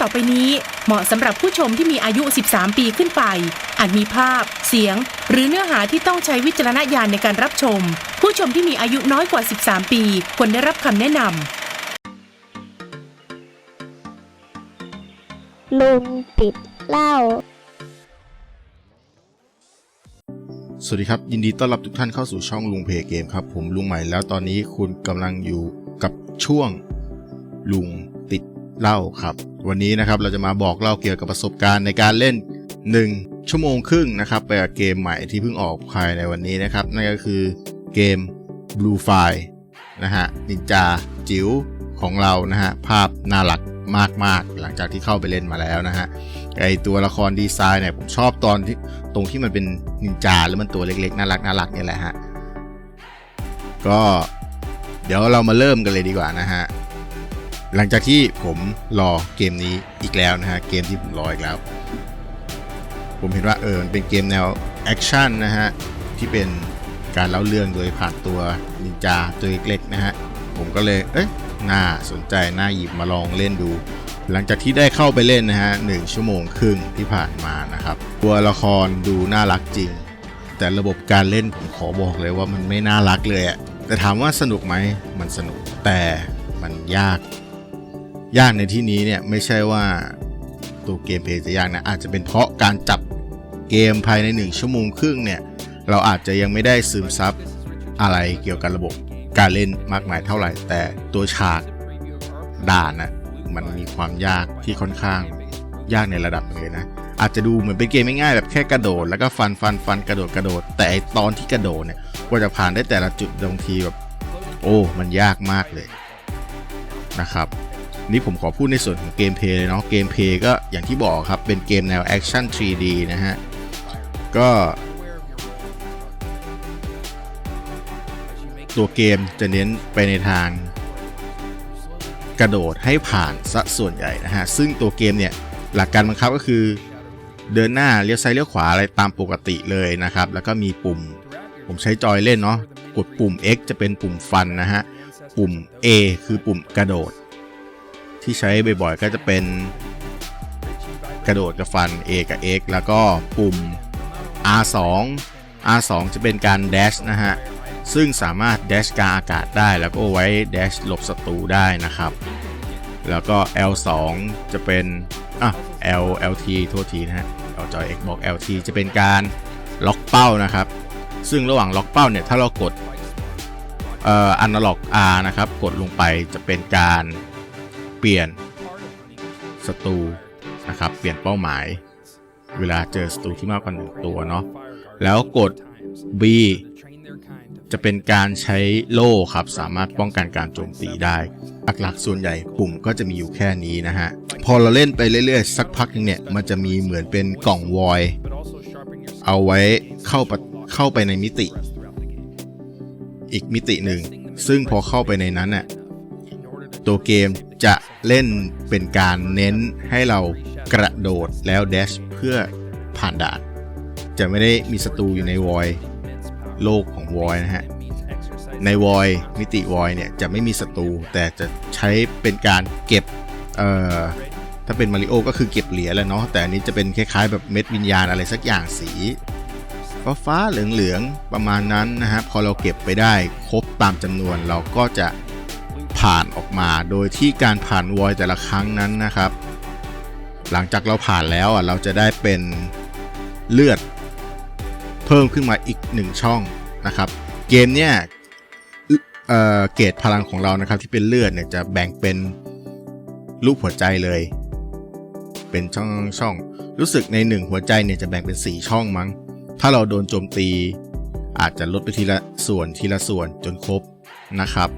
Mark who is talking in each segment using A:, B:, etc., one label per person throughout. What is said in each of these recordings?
A: ต่อไปนี้เหมาะสำหรับผู้ชมที่มีอายุ 13 ปีขึ้นไป อาจมีภาพ เสียง หรือเนื้อหาที่ต้องใช้วิจารณญาณในการรับชม ผู้ชมที่มีอายุน้อยกว่า 13 ปีควรได้รับคำแนะนำ
B: ลุงติดเหล้า
C: สวัสดีครับ ยินดีต้อนรับทุกท่านเข้าสู่ช่องลุงเพเกมครับ ผมลุงใหม่แล้วตอนนี้คุณกำลังอยู่กับช่วงลุงติด เล้าครับ วันนี้นะครับเราจะมาบอกเล่าเกี่ยวกับประสบการณ์ในการเล่น 1 ชั่วโมงครึ่งนะครับไปกับเกมใหม่ที่เพิ่งออกภายในวันนี้นะครับ นั่นก็คือเกม Blue Fire นะฮะนินจาจิ๋วของเรานะฮะภาพน่ารักมากๆ หลังจากที่เข้าไปเล่นมาแล้วนะฮะไอตัวละครดีไซน์เนี่ยผมชอบตอนที่ตรงที่มันเป็นนินจาแล้วมันตัวเล็กๆน่ารักน่ารักเนี่ยแหละฮะก็เดี๋ยวเรามาเริ่มกันเลยดีกว่านะฮะ หลังจากที่ผมรอเกมนี้อีกแล้วนะฮะ เกมที่ผมรออีกแล้ว ผมเห็นว่าเออมันเป็นเกมแนวแอคชั่นนะฮะ ที่เป็นการเล่าเรื่องโดยผ่านตัวนินจาตัวเล็กๆนะฮะ ผมก็เลย เอ้ยน่าสนใจ น่าหยิบมาลองเล่นดู หลังจากที่ได้เข้าไปเล่นนะฮะหนึ่งชั่วโมงครึ่งที่ผ่านมานะครับ ตัวละครดูน่ารักจริง แต่ระบบการเล่นผมขอบอกเลยว่ามันไม่น่ารักเลยอะแต่ถามว่าสนุกไหม มันสนุกแต่มันยาก ยากในที่นี้เนี่ยไม่ใช่ว่าตัวเกมเพย์จะยากนะอาจจะเป็นเพราะการจับเกมภายใน 1 ชั่วโมงครึ่งเนี่ยเราอาจจะยังไม่ได้ซึมซับอะไรเกี่ยวกับระบบการเล่นมากมายเท่าไหร่ แต่ตัวฉากด่านนะมันมีความยากที่ค่อนข้างยากในระดับเลยนะ อาจจะดูเหมือนเป็นเกมง่ายๆแบบแค่กระโดด แล้วก็ฟันฟันฟันกระโดดกระโดด แต่ตอนที่กระโดดเนี่ยกว่าจะผ่านได้แต่ละจุดบางทีแบบ โอ้ มันยากมากเลยนะครับ นี่ผมขอพูดในส่วนของเกมเพลย์เลยเนาะเกมเพลย์ก็อย่างที่บอกครับ เป็นเกมแนวแอคชั่น 3D นะฮะ ก็ตัวเกมจะเน้นไปในทางกระโดดให้ผ่านซะส่วนใหญ่นะฮะ ซึ่งตัวเกมเนี่ย หลักการบังคับก็คือ เดินหน้าเลี้ยวซ้ายเลี้ยวขวาอะไรตามปกติเลยนะครับ แล้วก็มีปุ่ม ผมใช้จอยเล่นเนาะกดปุ่ม X จะเป็นปุ่มฟันนะฮะ ปุ่ม A คือปุ่มกระโดด ที่ใช้บ่อยๆ ก็จะเป็นกระโดดกับฟัน A กับ X แล้วก็ปุ่ม R2 R2 จะเป็นการ dash นะฮะ ซึ่งสามารถ dash กลางอากาศได้แล้วก็ไว้ dash หลบศัตรูได้นะครับ แล้วก็ L2 จะเป็นอะ L LT โทษทีนะฮะ L จอย Xbox LT จะเป็นการล็อกเป้านะครับ ซึ่งระหว่างล็อกเป้าเนี่ย ถ้าเรากดเอ่อ analog R นะครับ กดลงไปจะเป็นการ เปลี่ยนศัตรูนะครับ เปลี่ยนเป้าหมาย เวลาเจอศัตรูที่มากกว่าหนึ่งตัวเนาะ แล้วกด B จะเป็นการใช้โล่ครับ สามารถป้องกันการโจมตีได้ หลักๆส่วนใหญ่ปุ่มก็จะมีอยู่แค่นี้นะฮะ พอเราเล่นไปเรื่อยๆ สักพักนึงเนี่ย มันจะมีเหมือนเป็นกล่องวอย เอาไว้เข้าปเข้าไปในมิติ อีกมิติหนึ่ง ซึ่งพอเข้าไปในนั้นน่ะตัวเกม จะเล่นเป็นการเน้นให้เรากระโดดแล้วเดชเพื่อผ่านด่าน จะไม่ได้มีศัตรูอยู่ในวอยโลกของวอยนะฮะ ในวอยมิติวอยเนี่ยจะไม่มีศัตรูแต่จะใช้เป็นการเก็บเอ่อถ้าเป็นมาริโอก็คือเก็บเหรียญแล้วเนาะแต่อันนี้จะเป็นคล้ายๆ แบบเม็ดวิญญาณอะไรสักอย่างสี ฟ้าฟ้าเหลืองๆประมาณนั้นนะฮะพอเราเก็บไปได้ครบตามจำนวนเราก็จะ ผ่านออกมา โดยที่การผ่านวอยแต่ละครั้งนั้นนะครับ หลังจากเราผ่านแล้วอะเราจะได้เป็นเลือดเพิ่มขึ้นมาอีกหนึ่งช่องนะครับ เกมเนี่ยเเกรดพลังของเรานะครับที่เป็นเลือดเนี่ยจะแบ่งเป็นรูปหัวใจเลย เป็นช่องช่อง รู้สึกในหนึ่งหัวใจเนี่ยจะแบ่งเป็น 4 ช่องมั้ง ถ้าเราโดนโจมตี อาจจะลดไปทีละส่วนทีละส่วนจนครบนะครับ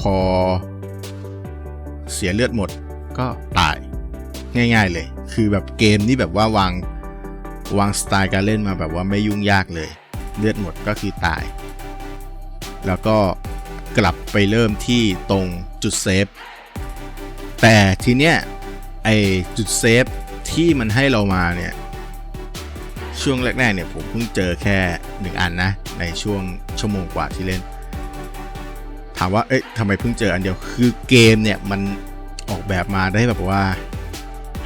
C: พอเสียเลือดหมดก็ตายง่าย ๆเลย คือแบบเกมนี้แบบว่าวางวางสไตล์การเล่นมาแบบว่าไม่ยุ่งยากเลย เลือดหมดก็คือตาย แล้วก็กลับไปเริ่มที่ตรงจุดเซฟ แต่ทีเนี้ยไอจุดเซฟที่มันให้เรามาเนี่ยช่วงแรกๆเนี่ยผมเพิ่งเจอแค่หนึ่งอันนะในช่วงชั่วโมงกว่าที่เล่น ถามว่า เอ๊ะทำไมเพิ่งเจออันเดียว คือเกมเนี่ยมันออกแบบมาได้แบบว่า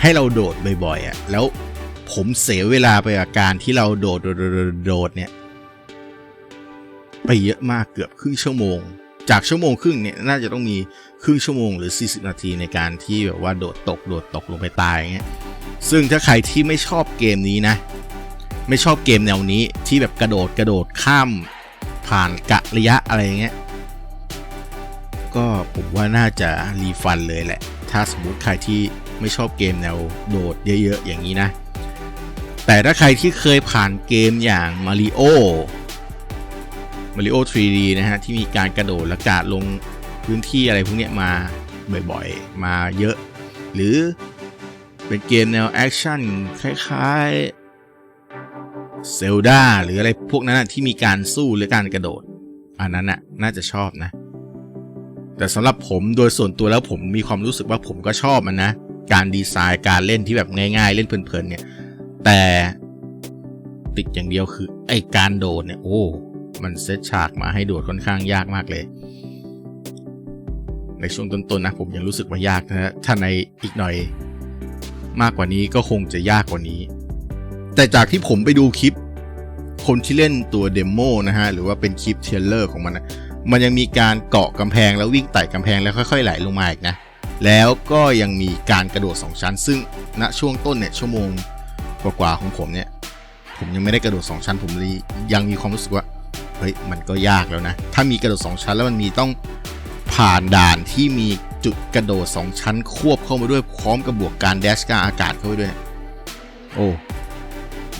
C: ให้เราโดดบ่อยๆอะ่ะ แล้วผมเสียเวลาไปกับการที่เราโดดโดดโดดโดดเนี่ย ไปเยอะมากเกือบครึ่งชั่วโมง จากชั่วโมงครึ่งเนี่ยน่าจะต้องมีครึ่งชั่วโมงหรือ 40 นาทีในการที่แบบว่าโดดตกโดดตกลงไปตายอย่างเงี้ย ซึ่งถ้าใครที่ไม่ชอบเกมนี้นะ ไม่ชอบเกมแนวนี้ที่แบบกระโดดกระโดดข้ามผ่านกะระยะอะไรอย่างเงี้ย ก็ผมว่าน่าจะรีฟันเลยแหละ ถ้าสมมติใครที่ไม่ชอบเกมแนวโดดเยอะๆ อย่างนี้นะ แต่ถ้าใครที่เคยผ่านเกมอย่าง Mario Mario 3D นะฮะ ที่มีการกระโดดและกาดลงพื้นที่อะไรพวกนี้มาบ่อยๆ มาเยอะ หรือเป็นเกมแนวแอคชั่นคล้ายๆเซลดาหรืออะไรพวกนั้นนะที่มีการสู้หรือการกระโดด อันนั้นน่ะน่าจะชอบนะ แต่สำหรับผมโดยส่วนตัวแล้วผมมีความรู้สึกว่าผมก็ชอบมันนะ การดีไซน์การเล่นที่แบบง่าย ๆ เล่นเพลินๆเนี่ย แต่ติดอย่างเดียวคือไอการโดดเนี่ยโอ้มันเซตฉากมาให้โดดค่อนข้างยากมากเลย ในช่วงต้นๆนะผมยังรู้สึกว่ายากนะถ้าในอีกหน่อย มากกว่านี้ก็คงจะยากกว่านี้ แต่จากที่ผมไปดูคลิป คนที่เล่นตัวเดโมนะฮะหรือว่าเป็นคลิปเทรลเลอร์ของมันนะ มันยังมีการเกาะกำแพงแล้ววิ่งไต่กำแพงแล้วค่อย ๆ ไหลลงมาอีกนะ แล้วก็ยังมีการกระโดด 2 ชั้น ซึ่งณช่วงต้นเนี่ยชั่วโมงกว่าๆของผมเนี่ย ผมยังไม่ได้กระโดด 2 ชั้น ผมเลยยังมีความรู้สึกว่าเฮ้ยมันก็ยากแล้วนะ ถ้ามีกระโดด 2 ชั้นแล้วมันมีต้องผ่านด่านที่มีจุดกระโดด 2 ชั้น ควบเข้ามาด้วยพร้อมกับบวกการแดชกางอากาศเข้าไปด้วย โอ้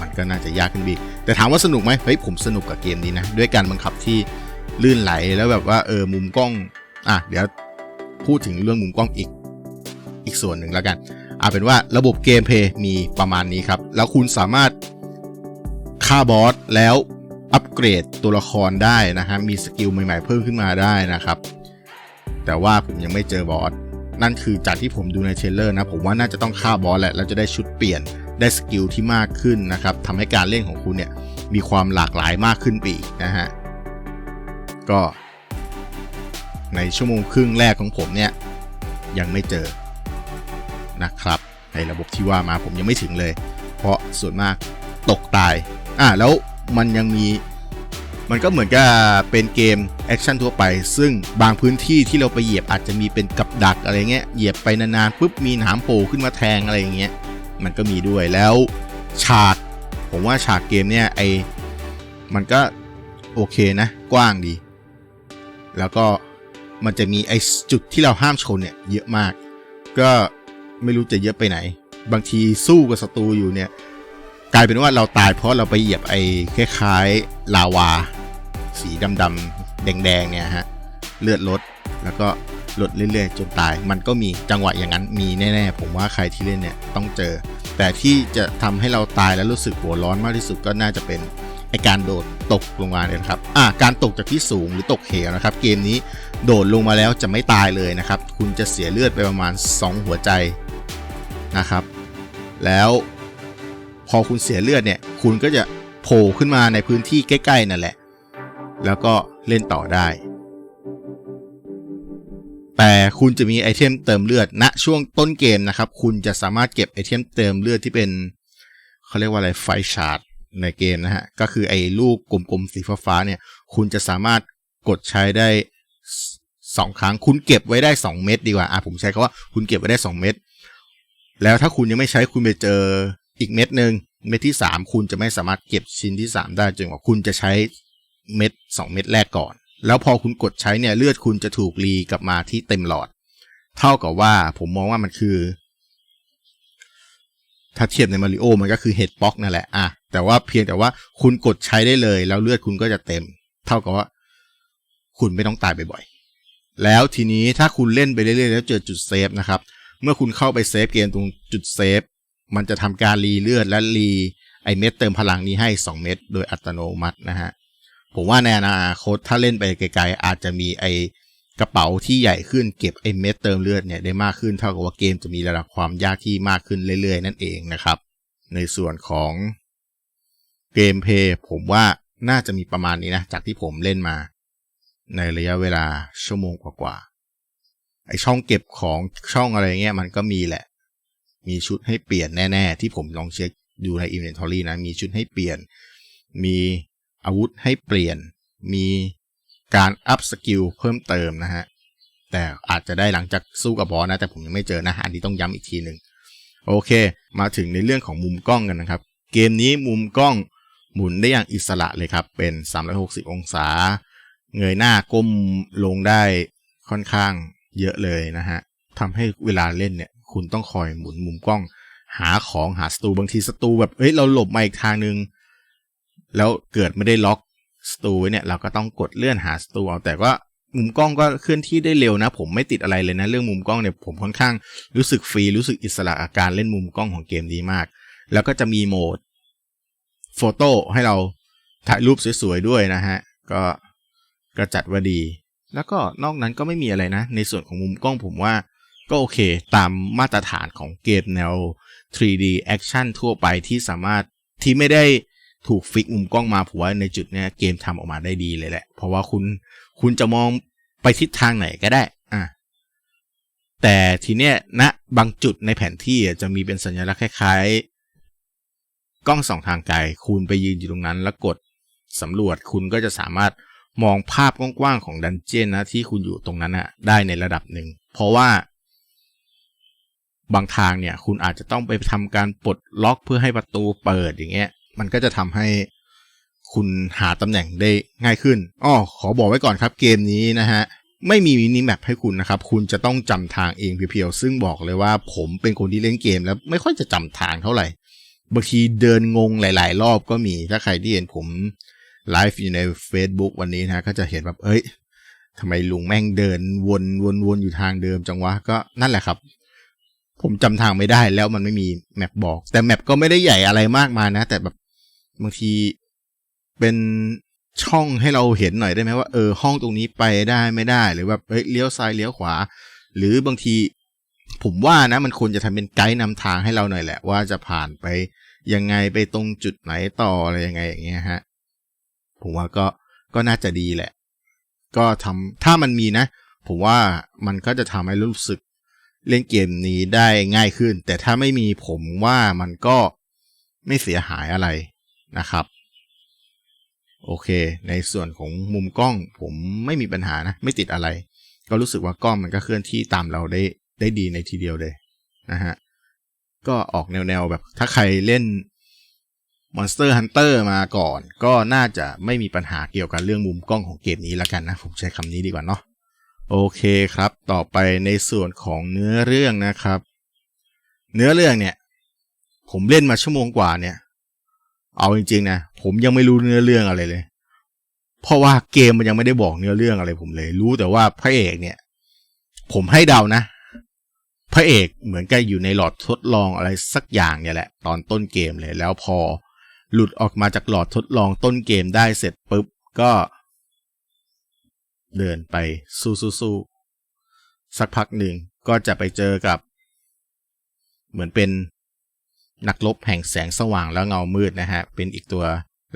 C: มันก็น่าจะยากขึ้นไปอีแต่ถามว่าสนุกไหมเฮ้ยผมสนุกกับเกมนี้นะ ด้วยการบังคับที่ ลื่นไหลแล้วแบบว่าเออมุมกล้องอะเดี๋ยวพูดถึงเรื่องมุมกล้องอีก อีกส่วนหนึ่งแล้วกันเอาเป็นว่าระบบเกมเพย์มีประมาณนี้ครับ แล้วคุณสามารถฆ่าบอสแล้วอัปเกรดตัวละครได้นะฮะมีสกิลใหม่ๆเพิ่มขึ้นมาได้นะครับ แต่ว่าผมยังไม่เจอบอสนั่นคือจากที่ผมดูในเทรลเลอร์นะผมว่าน่าจะต้องฆ่าบอสแหละแล้วจะได้ชุดเปลี่ยนได้สกิลที่มากขึ้นนะครับทำให้การเล่นของคุณเนี่ยมีความหลากหลายมากขึ้นไปอีกนะฮะ ก็ในชั่วโมงครึ่งแรกของผมเนี่ย ยังไม่เจอนะครับ ในระบบที่ว่ามาผมยังไม่ถึงเลย เพราะส่วนมากตกตายอะแล้วมันยังมีมันก็เหมือนกับเป็นเกมแอคชั่นทั่วไป ซึ่งบางพื้นที่ที่เราไปเหยียบอาจจะมีเป็นกับดักอะไรเงี้ยเหยียบไปนานๆปุ๊บมีหนามโผล่ขึ้นมาแทงอะไรอย่างเงี้ยมันก็มีด้วยแล้วฉาก ผมว่าฉากเกมเนี่ยไอมันก็โอเคนะ กว้างดี แล้วก็มันจะมีไอ้จุดที่เราห้ามชนเนี่ยเยอะมาก ก็ไม่รู้จะเยอะไปไหน บางทีสู้กับศัตรูอยู่เนี่ยกลายเป็นว่าเราตายเพราะเราไปเหยียบไอ้คล้ายๆลาวา สีดำๆแดงๆเนี่ยฮะเลือดลดแล้วก็ลดเรื่อยๆ จนตาย มันก็มีจังหวะอย่างนั้นมีแน่ๆ ผมว่าใครที่เล่นเนี่ยต้องเจอ แต่ที่จะทำให้เราตายแล้วรู้สึกหัวร้อนมากที่สุดก็น่าจะเป็น ไอการโดดตกลงมาเนี่ยนะครับ อ่า การตกจากที่สูงหรือตกเหวนะครับ เกมนี้โดดลงมาแล้วจะไม่ตายเลยนะครับ คุณจะเสียเลือดไปประมาณ 2 หัวใจนะครับ แล้วพอคุณเสียเลือดเนี่ย คุณก็จะโผล่ขึ้นมาในพื้นที่ใกล้ๆนั่นแหละ แล้วก็เล่นต่อได้ แต่คุณจะมีไอเทมเติมเลือดณช่วงต้นเกมนะครับ คุณจะสามารถเก็บไอเทมเติมเลือดที่เป็นเขาเรียกว่าอะไรไฟชาร์ด ในเกมนะฮะ ก็คือไอ้ลูกกลมๆสีฟ้าๆเนี่ย คุณจะสามารถกดใช้ได้สองครั้ง คุณเก็บไว้ได้2เม็ดดีกว่า อะผมใช้คาว่าคุณเก็บไว้ได้2เม็ด แล้วถ้าคุณยังไม่ใช้คุณไปเจออีกเม็ดหนึ่งเม็ดที่3คุณจะไม่สามารถเก็บชิ้นที่3ได้จนกว่าคุณจะใช้เม็ด2เม็ดแรกก่อน แล้วพอคุณกดใช้เนี่ยเลือดคุณจะถูกรีกลับมาที่เต็มหลอด เท่ากับว่าผมมองว่ามันคือ ถ้าเทียบในมาริโอมันก็คือเฮดบ็อกนั่นแหละ อะ แต่ว่าเพียงแต่ว่าคุณกดใช้ได้เลย แล้วเลือดคุณก็จะเต็ม เท่ากับว่า คุณไม่ต้องตายบ่อยๆแล้วทีนี้ถ้าคุณเล่นไปเรื่อยๆแล้วเจอจุดเซฟนะครับ เมื่อคุณเข้าไปเซฟเกมตรงจุดเซฟมันจะทำการรีเลือดและรีไอเม็ดเติมพลังนี้ให้ 2 เม็ดโดยอัตโนมัตินะฮะผมว่าในอนาคตถ้าเล่นไปไกลๆอาจจะมีไอกระเป๋าที่ใหญ่ขึ้นเก็บไอเม็ดเติมเลือดเนี่ยได้มากขึ้นเท่ากับว่าเกมจะมีระดับความยากที่มากขึ้นเรื่อยๆ นั่นเองนะครับ ในส่วนของ เกมเพย์ผมว่าน่าจะมีประมาณนี้นะ จากที่ผมเล่นมา ในระยะเวลาชั่วโมงกว่าไอช่องเก็บของช่องอะไรเงี้ยมันก็มีแหละ มีชุดให้เปลี่ยนแน่ๆ ที่ผมลองเช็คดูใน inventory นะ มีชุดให้เปลี่ยน มีอาวุธให้เปลี่ยน มีการอัพสกิลเพิ่มเติมนะฮะ แต่อาจจะได้หลังจากสู้กับบอสนะ แต่ผมยังไม่เจอนะ อันนี้ต้องย้ำอีกทีหนึ่งโอเค มาถึงในเรื่องของมุมกล้องกันนะครับ เกมนี้มุมกล้อง หมุนได้อย่างอิสระเลยครับเป็น 360 องศา เงยหน้าก้มลงได้ค่อนข้างเยอะเลยนะฮะทำให้เวลาเล่นเนี่ยคุณต้องคอยหมุนมุมกล้อง หาของหาสตูบางทีสตูแบบเอ้ยเราหลบมาอีกทางนึง แล้วเกิดไม่ได้ล็อกสตูไว้เนี่ยเราก็ต้องกดเลื่อนหาสตูเอาแต่ว่ามุมกล้องก็เคลื่อนที่ได้เร็วนะ ผมไม่ติดอะไรเลยนะเรื่องมุมกล้องเนี่ยผมค่อนข้างรู้สึกฟรีรู้สึกอิสระอาการเล่นมุมกล้องของเกมดีมาก แล้วก็จะมีโหมด โฟโต้ให้เราถ่ายรูปสวยๆด้วยนะฮะ ก็กระจัดว่าดี แล้วก็นอกนั้นก็ไม่มีอะไรนะ ในส่วนของมุมกล้องผมว่าก็โอเคตามมาตรฐานของเกมแนว 3D Action ทั่วไปที่สามารถที่ไม่ได้ถูกฟิกมุมกล้องมาผมว่าในจุดเนี้ยเกมทำออกมาได้ดีเลยแหละ เพราะว่าคุณคุณจะมองไปทิศทางไหนก็ได้อะแต่ทีเนี้ยณนะบางจุดในแผนที่จะมีเป็นสัญลักษณ์คล้ายๆ กล้องสองทางไกลคุณไปยืนอยู่ตรงนั้น แล้วกดสำรวจคุณก็จะสามารถมองภาพกว้างๆของดันเจียนนะที่คุณอยู่ตรงนั้นอะได้ในระดับหนึ่ง เพราะว่า บางทางเนี่ย คุณอาจจะต้องไปทำการปลดล็อกเพื่อให้ประตูเปิดอย่างเงี้ย มันก็จะทำให้คุณหาตำแหน่งได้ง่ายขึ้นอ้อขอบอกไว้ก่อนครับเกมนี้นะฮะไม่มีมินิแมปให้คุณนะครับ คุณจะต้องจำทางเองเพียวๆ ซึ่งบอกเลยว่าผมเป็นคนที่เล่นเกมแล้วไม่ค่อยจะจำทางเท่าไหร่ บางทีเดินงงหลาย ๆ รอบก็มี ถ้าใครที่เห็นผมไลฟ์อยู่ใน Facebook วันนี้นะก็จะเห็นแบบเอ้ยทำไมลุงแม่งเดินวนวนวนอยู่ทางเดิมจังวะก็นั่นแหละครับ ผมจำทางไม่ได้แล้วมันไม่มีแมปบอก แต่แมปก็ไม่ได้ใหญ่อะไรมากมายนะ แต่แบบบางทีเป็นช่องให้เราเห็นหน่อยได้ไหมว่าเออห้องตรงนี้ไปได้ไม่ได้ หรือแบบเอ้ยเลี้ยวซ้ายเลี้ยวขวา หรือบางที ผมว่านะ มันควรจะทำเป็นไกด์นำทางให้เราหน่อยแหละ ว่าจะผ่านไป ยังไงไปตรงจุดไหนต่ออะไรยังไงอย่างเงี้ยฮะผมว่าก็ก็น่าจะดีแหละ ก็ทำถ้ามันมีนะ ผมว่ามันก็จะทำให้รู้สึกเล่นเกมนี้ได้ง่ายขึ้น แต่ถ้าไม่มีผมว่ามันก็ไม่เสียหายอะไรนะครับ โอเค ในส่วนของมุมกล้อง ผมไม่มีปัญหานะ ไม่ติดอะไร ก็รู้สึกว่ากล้องมันก็เคลื่อนที่ตามเราได้ได้ดีในทีเดียวเลยนะฮะ ก็ออกแนวๆแบบถ้าใครเล่น Monster Hunter มาก่อน ก็น่าจะไม่มีปัญหาเกี่ยวกับเรื่องมุมกล้องของเกมนี้แล้วกันนะ ผมใช้คำนี้ดีกว่าเนาะโอเคครับ ต่อไปในส่วนของเนื้อเรื่องนะครับ เนื้อเรื่องเนี่ย ผมเล่นมาชั่วโมงกว่าเนี่ย เอาจริงๆนะผมยังไม่รู้เนื้อเรื่องอะไรเลย เพราะว่าเกมมันยังไม่ได้บอกเนื้อเรื่องอะไรผมเลย รู้แต่ว่าพระเอกเนี่ย ผมให้เดานะ พระเอกเหมือนกับอยู่ในหลอดทดลองอะไรสักอย่างเนี่ยแหละ ตอนต้นเกมเลยแล้วพอ หลุดออกมาจากหลอดทดลองต้นเกมได้เสร็จปุ๊บก็ เดินไปสู้สู้สู้สักพักหนึ่งก็จะไปเจอกับ เหมือนเป็นนักรบแห่งแสงสว่างแล้วเงามืดนะฮะ เป็นอีกตัว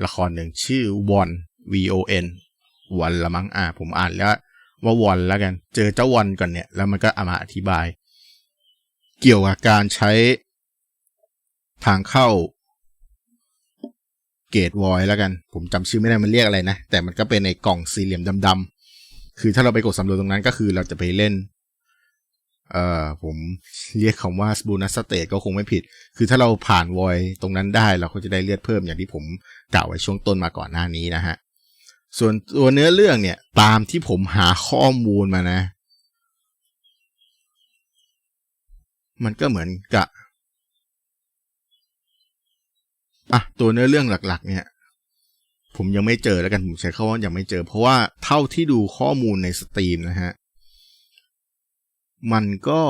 C: ละครหนึ่งชื่อวอน V O N วอนละมั้งอ่าผมอ่านแล้วว่าวอนแล้วกัน เจอเจ้าวอนก่อนเนี่ย แล้วมันก็เอามาอธิบาย เกี่ยวกับการใช้ทางเข้าเกตวอยแล้วกัน ผมจำชื่อไม่ได้มันเรียกอะไรนะ แต่มันก็เป็นในกล่องสี่เหลี่ยมดำๆคือถ้าเราไปกดสำรวจตรงนั้นก็คือเราจะไปเล่น เอ่อผมเรียกคำว่าสบูนัสเตตก็คงไม่ผิด คือถ้าเราผ่านวอยตรงนั้นได้เราก็จะได้เลือดเพิ่มอย่างที่ผมกล่าวไว้ช่วงต้นมาก่อนหน้านี้นะฮะส่วนตัวเนื้อเรื่องเนี่ยตามที่ผมหาข้อมูลมานะ มันก็เหมือนกับอะตัวเนื้อเรื่องหลัก ๆ เนี่ย ผมยังไม่เจอแล้วกันผมใช้คำว่ายังไม่เจอ เพราะว่าเท่าที่ดูข้อมูลในสตรีมนะฮะ มันก็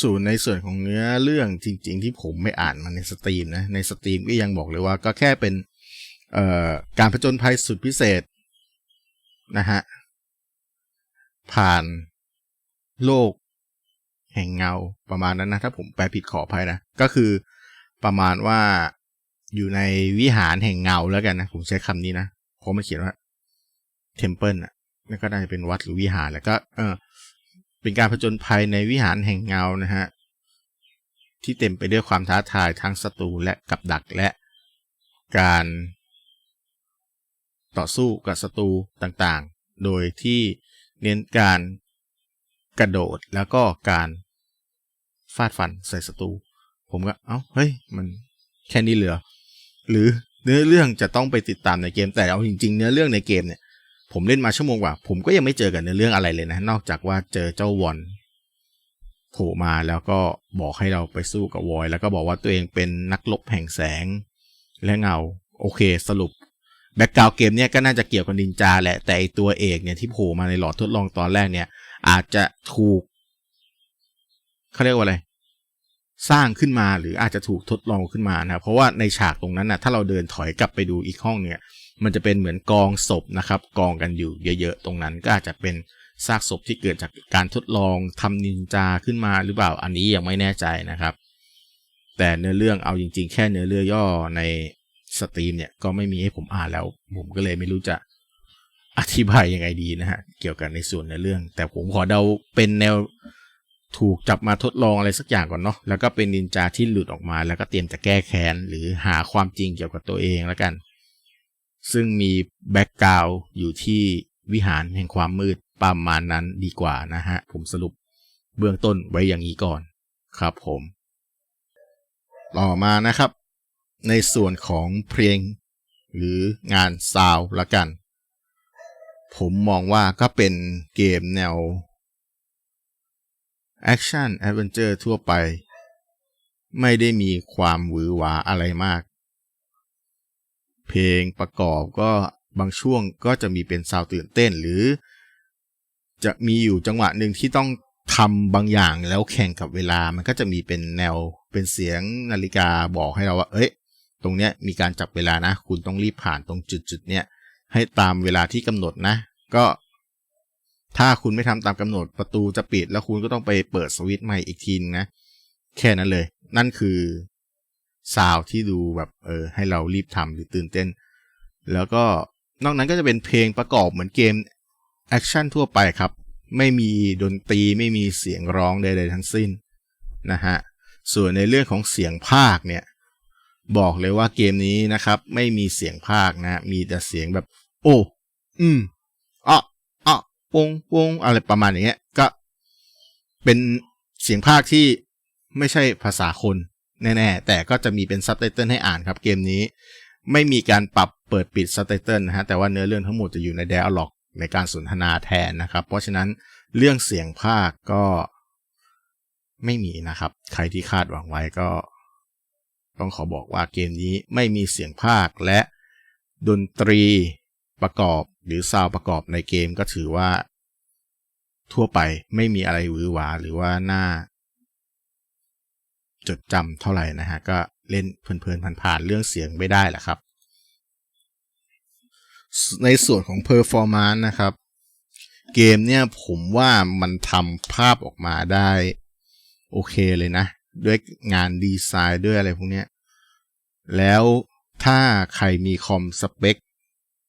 C: ส่วนในส่วนของเนื้อเรื่องจริง ๆ ที่ผมไม่อ่านมันในสตรีมนะในสตรีมก็ยังบอกเลยว่าก็แค่เป็นการผจญภัยสุดพิเศษ นะฮะผ่านโลก แห่งเงาประมาณนั้นนะ ถ้าผมแปลผิดขออภัยนะ ก็คือประมาณว่าอยู่ในวิหารแห่งเงาแล้วกันนะ ผมใช้คำนี้นะเพราะมันเขียนว่า temple อะนั่นก็น่าจะเป็นวัดหรือวิหารแล้วก็ เออ เป็นการผจญภัยในวิหารแห่งเงานะฮะที่เต็มไปด้วยความท้าทายทั้งศัตรูและกับดักและ การ ต่อสู้กับศัตรูต่างๆ โดยที่เน้นการกระโดดแล้วก็การฟาดฟันใส่ศัตรู ผมก็เอ้าเฮ้ยมันแค่นี้เหลือ หรือเนื้อเรื่องจะต้องไปติดตามในเกมแต่เอาจริงๆ เนื้อเรื่องในเกมเนี่ย ผมเล่นมาชั่วโมงกว่า ผมก็ยังไม่เจอกับเนื้อเรื่องอะไรเลยนะ นอกจากว่าเจอเจ้าวอนโผล่มาแล้วก็บอกให้เราไปสู้กับวอย แล้วก็บอกว่าตัวเองเป็นนักลบแห่งแสงและเงา โอเค สรุป แบ็กกราวเกมเนี่ยก็น่าจะเกี่ยวกับนินจาแหละ แต่ไอตัวเอกเนี่ยที่โผล่มาในหลอดทดลองตอนแรกเนี่ย อาจจะถูกเขาเรียกว่าอะไร สร้างขึ้นมาหรืออาจจะถูกทดลองขึ้นมานะเพราะว่าในฉากตรงนั้นนะถ้าเราเดินถอยกลับไปดูอีกห้องเนี่ย มันจะเป็นเหมือนกองศพนะครับ กองกันอยู่เยอะๆตรงนั้นก็อาจจะเป็นซากศพที่เกิดจากการทดลองทำนินจาขึ้นมาหรือเปล่าอันนี้ยังไม่แน่ใจนะครับ แต่เนื้อเรื่องเอาจริง ๆ แค่เนื้อเรื่องย่อใน สตรีมเนี่ยก็ไม่มีให้ผมอ่านแล้ว ผมก็เลยไม่รู้จะอธิบายยังไงดีนะฮะ เกี่ยวกับในส่วนในเรื่อง แต่ผมขอเดาเป็นแนวถูกจับมาทดลองอะไรสักอย่างก่อนเนาะแล้วก็เป็นนินจาที่หลุดออกมา แล้วก็เตรียมจะแก้แค้นหรือหาความจริงเกี่ยวกับตัวเองแล้วกัน ซึ่งมีแบ็กกราวอยู่ที่วิหารแห่งความมืดประมาณนั้นดีกว่านะฮะ ผมสรุปเบื้องต้นไว้อย่างนี้ก่อนครับผม ต่อมานะครับ ในส่วนของเพลง หรืองานซาวด์ละกัน ผมมองว่าก็เป็นเกมแนวแอคชั่นแอดเวนเจอร์ทั่วไป ไม่ได้มีความหวือหวาอะไรมาก เพลงประกอบก็บางช่วงก็จะมีเป็นซาวด์ตื่นเต้นหรือ จะมีอยู่จังหวะหนึ่งที่ต้องทำบางอย่างแล้วแข่งกับเวลามันก็จะมีเป็นแนวเป็นเสียงนาฬิกาบอกให้เราว่า เอ้ย ตรงเนี้ยมีการจับเวลานะ คุณต้องรีบผ่านตรงจุดจุดๆเนี้ยให้ตามเวลาที่กำหนดนะ ก็ ถ้าคุณไม่ทำตามกำหนดประตูจะปิด แล้วคุณก็ต้องไปเปิดสวิตช์ใหม่อีกทีนะ แค่นั้นเลย นั่นคือซาวด์ที่ดูแบบเออให้เรารีบทำหรือตื่นเต้น แล้วก็นอกนั้นก็จะเป็นเพลงประกอบเหมือนเกมแอคชั่นทั่วไปครับ ไม่มีดนตรีไม่มีเสียงร้องใดๆทั้งสิ้นนะฮะส่วนในเรื่องของเสียงภาคเนี่ย บอกเลยว่าเกมนี้นะครับ ไม่มีเสียงภาคนะ มีแต่เสียงแบบ โอ้ อืมอะอะปงปงอะไรประมาณอย่างเงี้ย ก็เป็นเสียงภาคที่ไม่ใช่ภาษาคนแน่ๆ แต่ก็จะมีเป็นซับไตเติลให้อ่านครับเกมนี้ ไม่มีการปรับเปิดปิดซับไตเติลนะฮะแต่ว่าเนื้อเรื่องทั้งหมดจะอยู่ใน dialog ในการสนทนาแทนนะครับ เพราะฉะนั้นเรื่องเสียงภาคก็ไม่มีนะครับ ใครที่คาดหวังไว้ก็ ต้องขอบอกว่าเกมนี้ไม่มีเสียงภาคและดนตรีประกอบหรือซาวด์ประกอบในเกมก็ถือว่า ทั่วไปไม่มีอะไรหวือหวาหรือว่าน่า จดจำเท่าไหร่นะฮะ ก็เล่นเพลินๆผ่านๆเรื่องเสียงไม่ได้แหละครับ ในส่วนของ performance นะครับ เกมเนี่ยผมว่ามันทำภาพออกมาได้ โอเคเลยนะ ด้วยงานดีไซน์ด้วยอะไรพวกเนี้ยแล้วถ้าใครมีคอมสเปค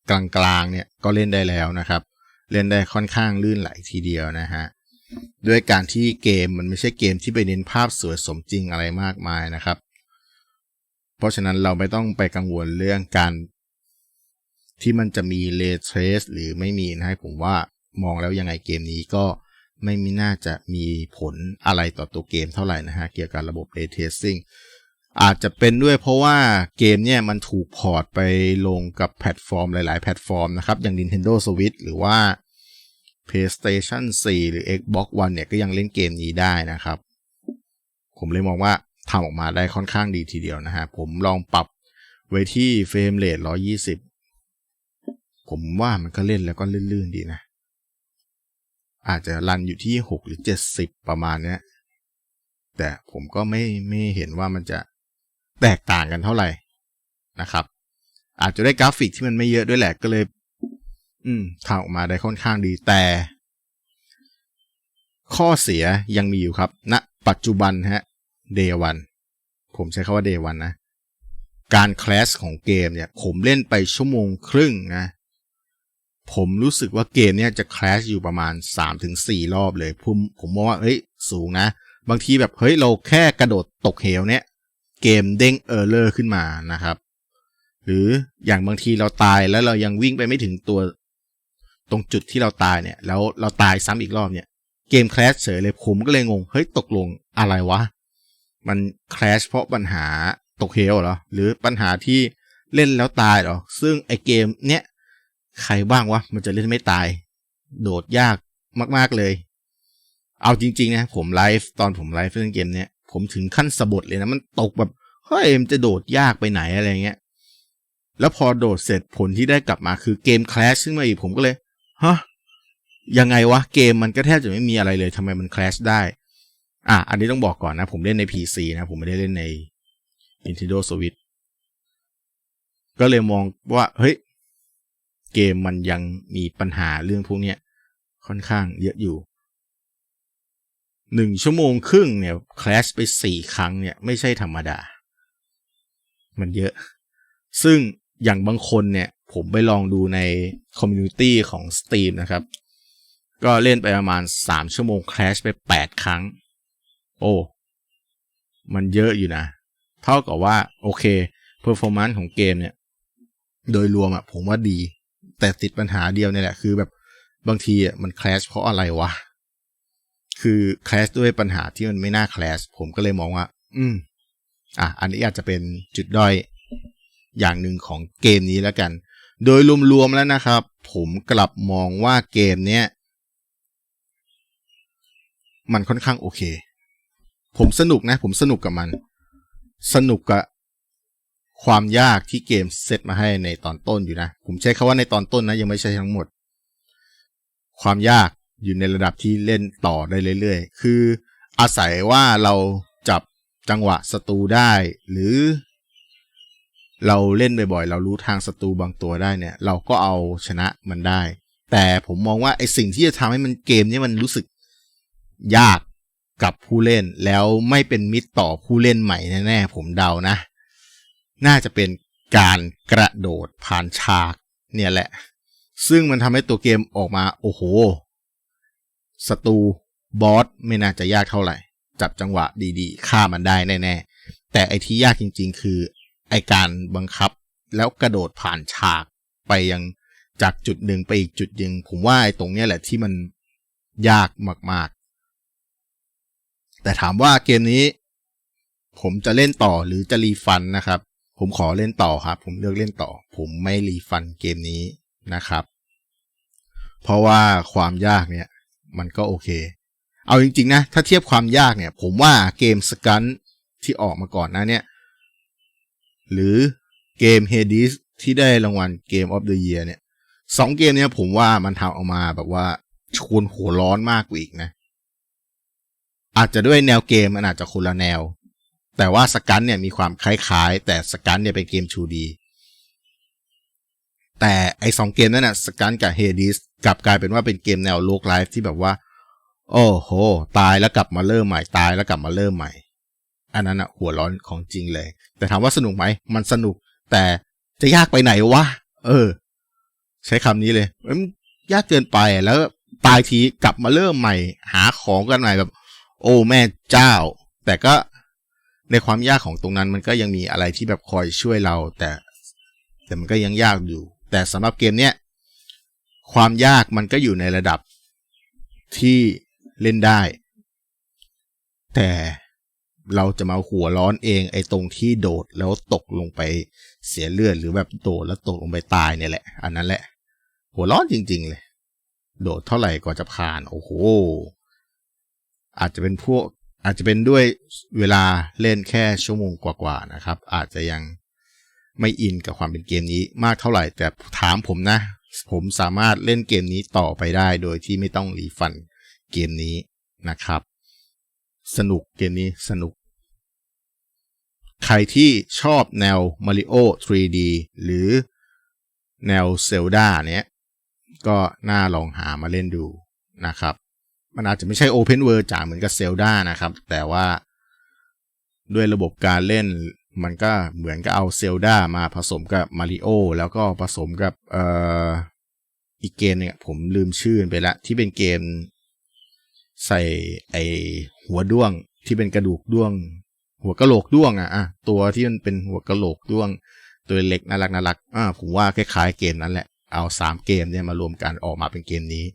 C: กลางๆเนี่ยก็เล่นได้แล้วนะครับ เล่นได้ค่อนข้างลื่นไหลทีเดียวนะฮะด้วยการที่เกมมันไม่ใช่เกมที่ไปเน้นภาพสวยสมจริงอะไรมากมายนะครับ เพราะฉะนั้นเราไม่ต้องไปกังวลเรื่องการ ที่มันจะมีเลเทรสหรือไม่มีนะให้ผมว่ามองแล้วยังไงเกมนี้ก็ ไม่มีน่าจะมีผลอะไรต่อตัวเกมเท่าไหร่นะฮะ เกี่ยวกับระบบ Ray Tracing อาจจะเป็นด้วยเพราะว่าเกมเนี่ยมันถูกพอร์ตไปลงกับแพลตฟอร์มหลาย ๆ แพลตฟอร์มนะครับ อย่าง Nintendo Switch หรือว่า PlayStation 4 หรือ Xbox One เนี่ยก็ยังเล่นเกมนี้ได้นะครับ ผมเลยมองว่าทำออกมาได้ค่อนข้างดีทีเดียวนะฮะ ผมลองปรับไว้ที่เฟรมเรท120 ผมว่ามันก็เล่นแล้วก็ลื่นๆดีนะ อาจจะรันอยู่ที่ 6 หรือ 70 ประมาณเนี้ยแต่ผมก็ไม่ไม่เห็นว่ามันจะแตกต่างกันเท่าไหร่นะครับ อาจจะได้กราฟิกที่มันไม่เยอะด้วยแหละก็เลย อืมทำออกมาได้ค่อนข้างดีแต่ ข้อเสียยังมีอยู่ครับณนะปัจจุบันฮะ day one ผมใช้คาว่า day one นะ การคลาสของเกมเนี่ย ผมเล่นไปชั่วโมงครึ่งนะ ผมรู้สึกว่าเกมเนี้ยจะคลาสอยู่ประมาณ 3-4 รอบเลย ผมผมมองว่าเฮ้ยสูงนะ บางทีแบบเฮ้ยเราแค่กระโดดตกเหวเนี้ยเกมเด้งเออร์เลอร์ขึ้นมานะครับ หรืออย่างบางทีเราตายแล้วเรายังวิ่งไปไม่ถึงตัวตรงจุดที่เราตายเนี่ย แล้วเราตายซ้ำอีกรอบเนี่ย เกมคลาสเฉยเลยผมก็เลยงง เฮ้ยตกลงอะไรวะ มันคลาสเพราะปัญหาตกเหวเหรอ หรือปัญหาที่เล่นแล้วตายเหรอ ซึ่งไอเกมเนี้ย ใครบ้างวะมันจะเล่นไม่ตาย โดดยากมาก ๆเลย เอาจริง ๆ นะ ผมไลฟ์ตอนผมไลฟ์เล่นเกมเนี้ยผมถึงขั้นสะบดเลยนะมันตกแบบเฮ้ยมันจะโดดยากไปไหนอะไรเงี้ย แล้วพอโดดเสร็จผลที่ได้กลับมาคือเกมคลาสขึ้นมาอีกผมก็เลยฮะยังไงวะเกมมันก็แทบจะไม่มีอะไรเลยทำไมมันคลาสได้ อะ อันนี้ต้องบอกก่อนนะ ผมเล่นใน PC นะผมไม่ได้เล่นใน Nintendo Switch ก็เลยมองว่า เฮ้ย เกมมันยังมีปัญหาเรื่องพวกเนี้ยค่อนข้างเยอะอยู่หนึ่งชั่วโมงครึ่งเนี่ยคลาสไปสี่ครั้งเนี่ยไม่ใช่ธรรมดา มันเยอะ ซึ่งอย่างบางคนเนี่ยผมไปลองดูในคอมมูนิตี้ของ Steam นะครับ ก็เล่นไปประมาณสามชั่วโมงคลาสไปแปดครั้ง โอ้ มันเยอะอยู่นะ เท่ากับว่า โอเคเพอร์ฟอร์แมนซ์ของเกมเนี่ย โดยรวมอะผมว่าดี แต่ติดปัญหาเดียวเนี่ยแหละ คือแบบบางทีอะมันคลาสเพราะอะไรวะ คือคลาสด้วยปัญหาที่มันไม่น่าคลาสผมก็เลยมองว่า อืม อะ อันนี้อาจจะเป็นจุดด้อยอย่างหนึ่งของเกมนี้แล้วกัน โดยรวมๆแล้วนะครับ ผมกลับมองว่าเกมเนี้ยมันค่อนข้างโอเค ผมสนุกนะ ผมสนุกกับมัน สนุกกับ ความยากที่เกมเซตมาให้ในตอนต้นอยู่นะ ผมใช้คาว่าในตอนต้นนะ ยังไม่ใช่ทั้งหมด ความยากอยู่ในระดับที่เล่นต่อได้เรื่อยๆ คืออาศัยว่าเราจับจังหวะศัตรูได้ หรือ เราเล่นบ่อยๆ เรารู้ทางศัตรูบางตัวได้เนี่ย เราก็เอาชนะมันได้ แต่ผมมองว่าไอสิ่งที่จะทำให้มันเกมนี้มันรู้สึกยากกับผู้เล่นแล้วไม่เป็นมิตรต่อผู้เล่นใหม่แน่ๆผมเดานะ น่าจะเป็นการกระโดดผ่านฉากเนี่ยแหละ ซึ่งมันทำให้ตัวเกมออกมาโอ้โหศัตรูบอสไม่น่าจะยากเท่าไหร่ จับจังหวะดีๆฆ่ามันได้แน่ๆ แต่ไอที่ยากจริงๆ คือไอการบังคับแล้วกระโดดผ่านฉากไปยังจากจุดหนึ่งไปอีกจุดหนึ่งผมว่าไอตรงเนี้ยแหละที่มันยากมากๆ แต่ถามว่าเกมนี้ ผมจะเล่นต่อหรือจะรีฟันนะครับ ผมขอเล่นต่อครับ ผมเลือกเล่นต่อ ผมไม่รีฟันเกมนี้นะครับ เพราะว่าความยากเนี่ย มันก็โอเค เอาจริง ๆ นะ ถ้าเทียบความยากเนี่ย ผมว่าเกมสกันที่ออกมาก่อนนะเนี่ย หรือเกม Hades ที่ได้รางวัลเกม of the Year เนี่ยสองเกมเนี่ยผมว่ามันทำออกมาแบบว่าชวนหัวร้อนมากกว่าอีกนะ อาจจะด้วยแนวเกมมันอาจจะคนละแนว แต่ว่าสกันเนี่ยมีความคล้ายๆ แต่สกันเนี่ยเป็นเกม 2D แต่ไอสองเกมนั่นน่ะสกันกับเฮดิสกลับกลายเป็นว่าเป็นเกมแนวโลกไลฟ์ที่แบบว่า โอ้โห ตายแล้วกลับมาเริ่มใหม่ตายแล้วกลับมาเริ่มใหม่ อันนั้นอะหัวร้อนของจริงเลย แต่ถามว่าสนุกไหมมันสนุก แต่จะยากไปไหนวะเออ ใช้คำนี้เลยมันยากเกินไปแล้วตายทีกลับมาเริ่มใหม่ หาของกันใหม่แบบ โอ้แม่เจ้า แต่ก็ ในความยากของตรงนั้นมันก็ยังมีอะไรที่แบบคอยช่วยเรา แต่ แต่มันก็ยังยากอยู่ แต่สำหรับเกมเนี้ยความยากมันก็อยู่ในระดับที่เล่นได้ แต่เราจะมาหัวร้อนเองไอ้ตรงที่โดดแล้วตกลงไปเสียเลือดหรือแบบโดดแล้วตกลงไปตายเนี่ยแหละ อันนั้นแหละ หัวร้อนจริง ๆ เลย โดดเท่าไหร่กว่าจะผ่าน โอ้โห อาจจะเป็นพวก อาจจะเป็นด้วยเวลาเล่นแค่ชั่วโมงกว่าๆนะครับ อาจจะยังไม่อินกับความเป็นเกมนี้มากเท่าไหร่ แต่ถามผมนะ ผมสามารถเล่นเกมนี้ต่อไปได้โดยที่ไม่ต้องรีฟันเกมนี้นะครับ สนุกเกมนี้สนุก ใครที่ชอบแนว Mario 3D หรือแนว Zelda เนี้ยก็น่าลองหามาเล่นดูนะครับ มันอาจจะไม่ใช่ Open World จ๋าเหมือนกับ Zelda นะครับ แต่ว่าด้วยระบบการเล่นมันก็เหมือนกับเอา Zelda มาผสมกับ Mario แล้วก็ผสมกับเอ่ออีกเกมเนี่ยผมลืมชื่อไปละ ที่เป็นเกมใส่ไอหัวด้วงที่เป็นกระดูกด้วง หัวกะโหลกด้วงอะอะตัวที่มันเป็นหัวกะโหลกด้วง ตัวเล็กน่ารักน่ารักอ่าผมว่าคล้ายๆเกมนั้นแหละ เอาสามเกมเนี่ยมารวมกันออกมาเป็นเกมนี้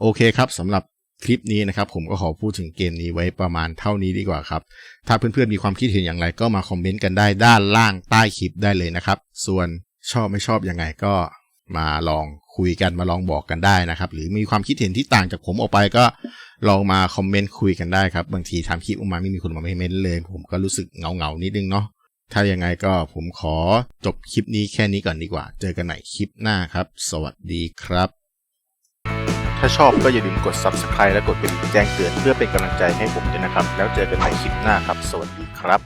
C: โอเคครับสำหรับ คลิปนี้นะครับผมก็ขอพูดถึงเกมนี้ไว้ประมาณเท่านี้ดีกว่าครับ ถ้าเพื่อนๆมีความคิดเห็นอย่างไรก็มาคอมเมนต์กันได้ด้านล่างใต้คลิปได้เลยนะครับ ส่วนชอบไม่ชอบยังไงก็มาลองคุยกันมาลองบอกกันได้นะครับ หรือมีความคิดเห็นที่ต่างจากผมออกไปก็ลองมาคอมเมนต์คุยกันได้ครับ บางทีทำคลิปออกมาไม่มีคนมาคอมเมนต์เลย ผมก็รู้สึกเงาเงาๆนิดนึงเนาะถ้ายังไงก็ผมขอจบคลิปนี้แค่นี้ก่อนดีกว่า เจอกันใหม่คลิปหน้าครับ สวัสดีครับ ถ้าชอบก็อย่าลืมกด subscribe และกดกระดิ่งแจ้งเตือนเพื่อเป็นกำลังใจให้ผมด้วยนะครับ แล้วเจอกันใหม่คลิปหน้าครับ สวัสดีครับ